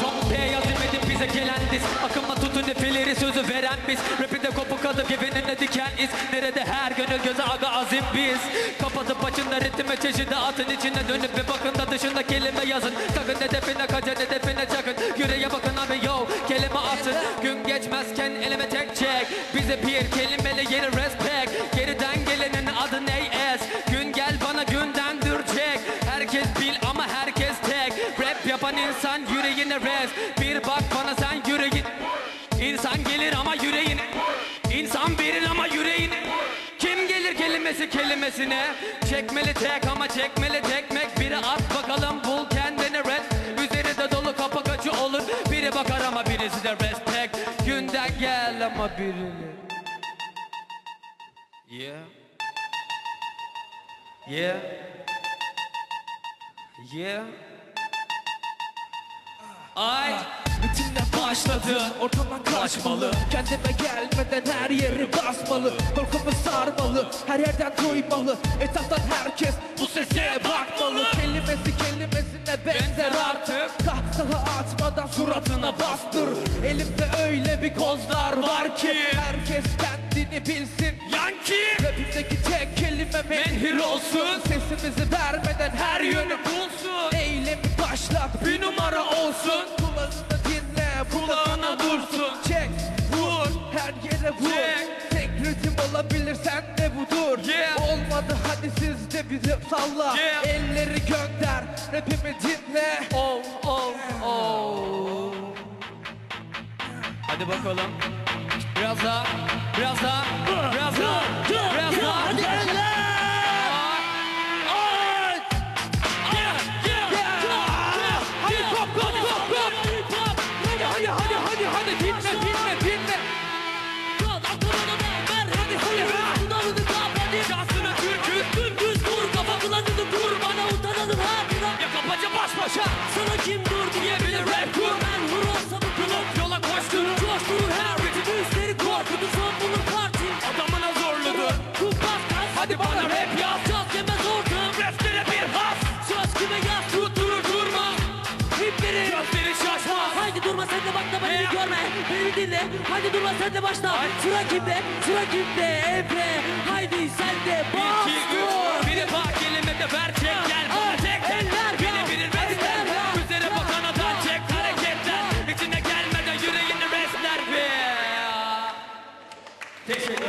Son beyaz imedim bize gelen diz. Akıma tutun nefileri sözü veren biz. Rapide kopuk alıp gevenine diken iz. Nerede her gönül göze aga azim biz. Kapatıp başında ritme çeşidi atın içine dönüp bir bakın da dışında kelime yazın. Takın hedefine kaçın hedefine çakın. Yüreğe bakın abi yo kelime atın Gün geçmezken elime tek çek. Bize bir kelimeli kelimesine Çekmeli tek ama çekmeli tekmek. Biri at bakalım bul kendini rest Üzeri de dolu kapak açı olur. Biri bakar ama birisi de respect Günden gel ama birini. Yeah. Yeah. Yeah. Ay Ritimle başladı ortamdan kaçmalı. Kendime gelmeden her yeri basmalı. Korkumu sarmalı her yerden duymalı. Etraftan herkes bu sese bakmalı. Kelimesi kelimesine benzer artık. Kahkaha atmadan suratına bastır. Elimde öyle bir kozlar var ki Herkes kendini bilsin. Yankee. Rapimdeki tek kelime menhir olsun. Sesimizi vermeden her yönü hadi siz de rap salla Yeah. Elleri gönder rapimi dinle Oh oh oh Hadi bakalım Biraz daha Biraz daha Biraz daha Biraz daha Hadi Hadi kop kop kop kop Hadi hadi hadi hadi hadi durma sen de bakla beni görme. Beni dinle. Haydi durma sen de başla. Sıra kimde? Sıra kimde? Efe. Haydi sen de bas. 1 2 3 bir de bak de ver çek gel. Bana çek gel. Beni bilir besler. Üzere bakan adam çek hareketler. İçine gelmeden yüreğini besler. Teşekkür